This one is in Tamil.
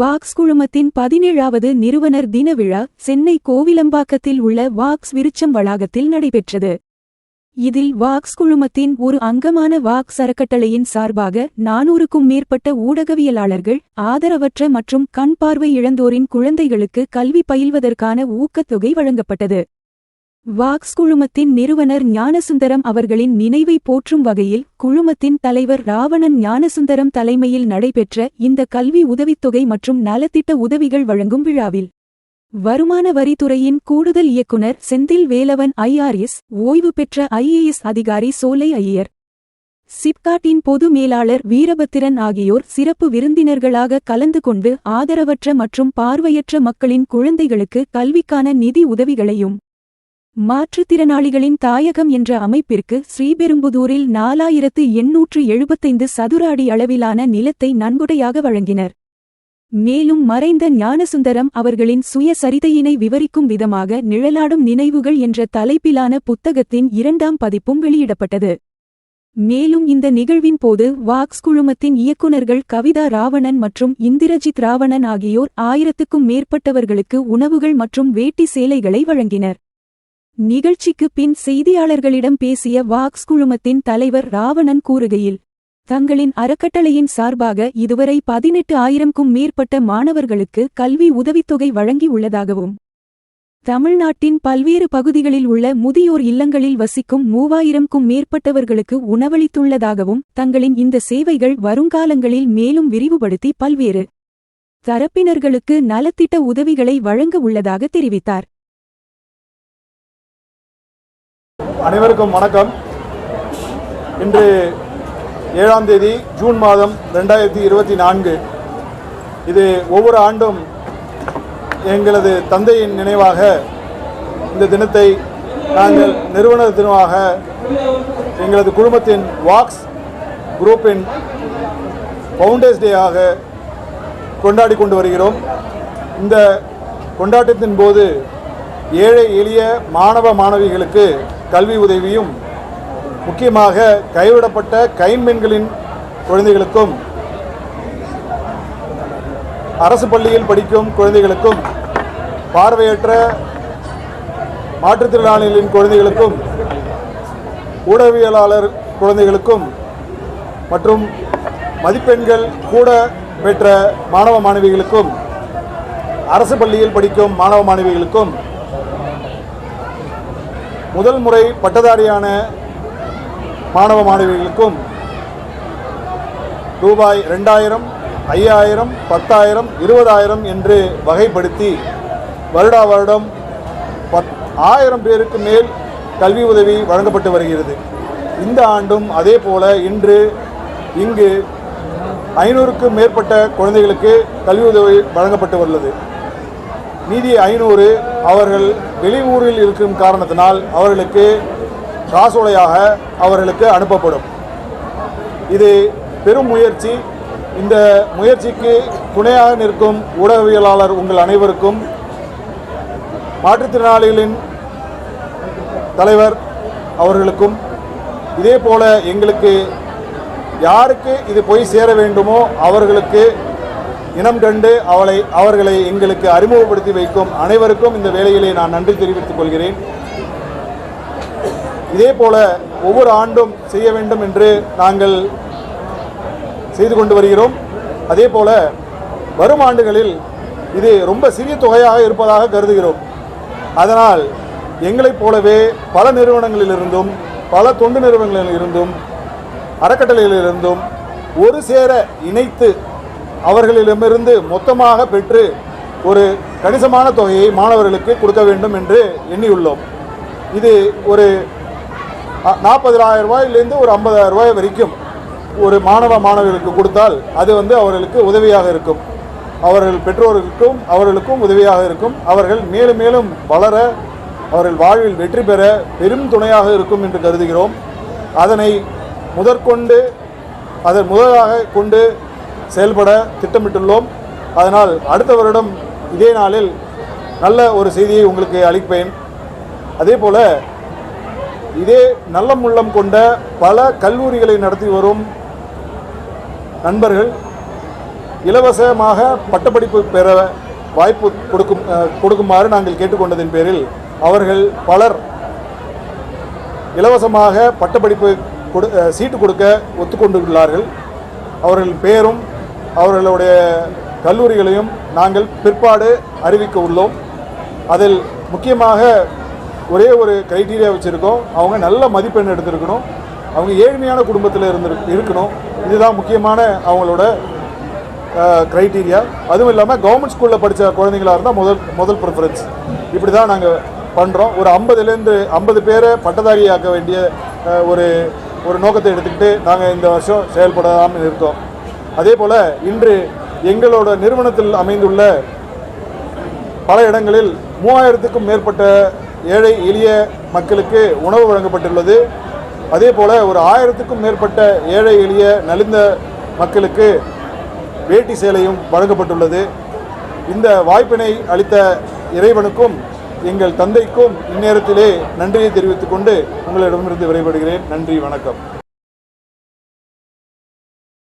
வாக்ஸ் குழுமத்தின் பதினேழாவது நிறுவனர் தின விழா சென்னை கோவிலம்பாக்கத்தில் உள்ள வாக்ஸ் விருச்சம் வளாகத்தில் நடைபெற்றது. இதில் வாக்ஸ் குழுமத்தின் ஒரு அங்கமான வாக்ஸ் அறக்கட்டளையின் சார்பாக நானூறுக்கும் மேற்பட்ட ஊடகவியலாளர்கள் ஆதரவற்ற மற்றும் கண் பார்வை இழந்தோரின் குழந்தைகளுக்கு கல்வி பயில்வதற்கான ஊக்கத்தொகை வழங்கப்பட்டது. வாக்ஸ் குழுமத்தின் நிறுவனர் ஞானசுந்தரம் அவர்களின் நினைவை போற்றும் வகையில் குழுமத்தின் தலைவர் ராவணன் ஞானசுந்தரம் தலைமையில் நடைபெற்ற இந்த கல்வி உதவித்தொகை மற்றும் நலத்திட்ட உதவிகள் வழங்கும் விழாவில் வருமான வரித்துறையின் கூடுதல் இயக்குனர் செந்தில் வேலவன் ஐஆர்எஸ் ஓய்வு பெற்ற ஐஏஎஸ் அதிகாரி சோலை ஐயர் சிப்காட்டின் பொது மேலாளர் வீரபத்திரன் ஆகியோர் சிறப்பு விருந்தினர்களாக கலந்து கொண்டு ஆதரவற்ற மற்றும் பார்வையற்ற மக்களின் குழந்தைகளுக்கு கல்விக்கான நிதி உதவிகளையும் மாற்றுத்திறனாளிகளின் தாயகம் என்ற அமைப்பிற்கு ஸ்ரீபெரும்புதூரில் நாலாயிரத்து எண்ணூற்று எழுபத்தைந்து சதுர அடி அளவிலான நிலத்தை நன்கொடையாக வழங்கினர். மேலும் மறைந்த ஞானசுந்தரம் அவர்களின் சுயசரிதையினை விவரிக்கும் விதமாக நிழலாடும் நினைவுகள் என்ற தலைப்பிலான புத்தகத்தின் இரண்டாம் பதிப்பும் வெளியிடப்பட்டது. மேலும் இந்த நிகழ்வின் போது வாக்ஸ் குழுமத்தின் இயக்குநர்கள் கவிதா ராவணன் மற்றும் இந்திரஜித் ராவணன் ஆகியோர் ஆயிரத்துக்கும் மேற்பட்டவர்களுக்கு உணவுகள் மற்றும் வேட்டி சேலைகளை வழங்கினர். நிகழ்ச்சிக்கு பின் செய்தியாளர்களிடம் பேசிய வாக்ஸ் குழுமத்தின் தலைவர் ராவணன் கூறுகையில் தங்களின் அறக்கட்டளையின் சார்பாக இதுவரை பதினெட்டு ஆயிரம்க்கும் மேற்பட்ட மாணவர்களுக்கு கல்வி உதவித்தொகை வழங்கியுள்ளதாகவும் தமிழ்நாட்டின் பல்வேறு பகுதிகளில் உள்ள முதியோர் இல்லங்களில் வசிக்கும் மூவாயிரம்க்கும் மேற்பட்டவர்களுக்கு உணவளித்துள்ளதாகவும் தங்களின் இந்த சேவைகள் வருங்காலங்களில் மேலும் விரிவுபடுத்தி பல்வேறு தரப்பினர்களுக்கு நலத்திட்ட உதவிகளை வழங்க உள்ளதாக தெரிவித்தார். அனைவருக்கும் வணக்கம். இன்று ஏழாம் தேதி ஜூன் மாதம் ரெண்டாயிரத்தி இருபத்தி நான்கு. இது ஒவ்வொரு ஆண்டும் எங்களது தந்தையின் நினைவாக இந்த தினத்தை நாங்கள் நிறுவன தினமாக எங்களது குழுமத்தின் வாக்ஸ் குரூப்பின் ஃபவுண்டர்ஸ் டேயாக கொண்டாடி கொண்டு வருகிறோம். இந்த கொண்டாட்டத்தின் போது ஏழை எளிய மாணவ மாணவிகளுக்கு கல்வி உதவியும் முக்கியமாக கைவிடப்பட்ட கைம்பெண்களின் குழந்தைகளுக்கும் அரசு பள்ளியில் படிக்கும் குழந்தைகளுக்கும் பார்வையற்ற மாற்றுத்திறனாளிகளின் குழந்தைகளுக்கும் ஊடகவியலாளர் குழந்தைகளுக்கும் மற்றும் மதிப்பெண்கள் கூட பெற்ற மாணவ மாணவிகளுக்கும் அரசு பள்ளியில் படிக்கும் மாணவ மாணவிகளுக்கும் முதல் முறை பட்டதாரியான மாணவ மாணவிகளுக்கும் ரூபாய் ரெண்டாயிரம் ஐயாயிரம் பத்தாயிரம் இருபதாயிரம் என்று வகைப்படுத்தி வருடா வருடம் பத் ஆயிரம் பேருக்கு மேல் கல்வி உதவி வழங்கப்பட்டு வருகிறது. இந்த ஆண்டும் அதே போல இன்று இங்கு ஐநூறுக்கும் மேற்பட்ட குழந்தைகளுக்கு கல்வி உதவி வழங்கப்பட்டு உள்ளது மீதி ஐநூறு அவர்கள் வெளியூரில் இருக்கும் காரணத்தினால் அவர்களுக்கு காசோலையாக அவர்களுக்கு அனுப்பப்படும். இது பெரும் முயற்சி. இந்த முயற்சிக்கு துணையாக நிற்கும் ஊடகவியலாளர் உங்கள் அனைவருக்கும் மாற்றுத்திறனாளிகளின் தலைவர் அவர்களுக்கும் இதே போல எங்களுக்கு யாருக்கு இது போய் சேர வேண்டுமோ அவர்களுக்கு இனம் கண்டு அவளை அவர்களை எங்களுக்கு அறிமுகப்படுத்தி வைக்கும் அனைவருக்கும் இந்த வேலையிலே நான் நன்றி தெரிவித்துக் கொள்கிறேன். இதே போல ஒவ்வொரு ஆண்டும் செய்ய வேண்டும் என்று நாங்கள் செய்து கொண்டு வருகிறோம். அதே போல வரும் ஆண்டுகளில் இது ரொம்ப சிறிய தொகையாக இருப்பதாக கருதுகிறோம். அதனால் எங்களைப் போலவே பல நிறுவனங்களிலிருந்தும் பல தொண்டு நிறுவனங்களிலிருந்தும் அறக்கட்டளையிலிருந்தும் ஒரு சேர இணைத்து அவர்களிடமிருந்து மொத்தமாக பெற்று ஒரு கணிசமான தொகையை மாணவர்களுக்கு கொடுக்க வேண்டும் என்று எண்ணியுள்ளோம். இது ஒரு நாற்பதாயிரம் ரூபாயிலேருந்து ஒரு ஐம்பதாயிரம் ரூபாய் வரைக்கும் ஒரு மாணவ மாணவர்களுக்கு கொடுத்தால் அது வந்து அவர்களுக்கு உதவியாக இருக்கும். அவர்கள் பெற்றோர்களுக்கும் அவர்களுக்கும் உதவியாக இருக்கும். அவர்கள் மேலும் மேலும் வளர அவர்கள் வாழ்வில் வெற்றி பெற பெரும் துணையாக இருக்கும் என்று கருதுகிறோம். அதனை முதற்கொண்டு அதை முதலாக கொண்டு செயல்பட திட்டமிட்டுள்ளோம். அதனால் அடுத்த வருடம் இதே நாளில் நல்ல ஒரு செய்தியை உங்களுக்கு அளிப்பேன். அதே போல இதே நல்ல உள்ளம் கொண்ட பல கல்லூரிகளை நடத்தி வரும் நண்பர்கள் இலவசமாக பட்டப்படிப்பு பெற வாய்ப்பு கொடுக்கும் கொடுக்குமாறு நாங்கள் கேட்டுக்கொண்டதின் பேரில் அவர்கள் பலர் இலவசமாக பட்டப்படிப்பு கொடு சீட்டு கொடுக்க ஒத்துக்கொண்டுள்ளார்கள். அவர்கள் பெயரும் அவர்களுடைய கல்லூரிகளையும் நாங்கள் பிற்பாடு அறிவிக்க உள்ளோம். அதில் முக்கியமாக ஒரே ஒரு க்ரைட்டீரியா வச்சுருக்கோம். அவங்க நல்ல மதிப்பெண் எடுத்திருக்கணும். அவங்க ஏழ்மையான குடும்பத்தில் இருந்து இருக்கணும். இதுதான் முக்கியமான அவங்களோட க்ரைட்டீரியா அதுவும் இல்லாமல் கவர்மெண்ட் ஸ்கூலில் படித்த குழந்தைங்களா இருந்தால் முதல் முதல் ப்ரிஃபரன்ஸ் இப்படி தான் நாங்கள் பண்ணுறோம் ஒரு ஐம்பதுலேருந்து ஐம்பது பேரை பட்டதாரியாக்க வேண்டிய ஒரு ஒரு நோக்கத்தை எடுத்துக்கிட்டு நாங்கள் இந்த வருஷம் செயல்படாமல் இருக்கோம். அதே போல் இன்று எங்களோட நிறுவனத்தில் அமைந்துள்ள பல இடங்களில் மூவாயிரத்துக்கும் மேற்பட்ட ஏழை எளிய மக்களுக்கு உணவு வழங்கப்பட்டுள்ளது. அதே போல் ஒரு ஆயிரத்துக்கும் மேற்பட்ட ஏழை எளிய நலிந்த மக்களுக்கு வேட்டி சேலையும் வழங்கப்பட்டுள்ளது. இந்த வாய்ப்பினை அளித்த இறைவனுக்கும் எங்கள் தந்தைக்கும் இந்நேரத்திலே நன்றியை தெரிவித்துக் கொண்டு உங்களிடமிருந்து விடைபெறுகிறேன். நன்றி வணக்கம்.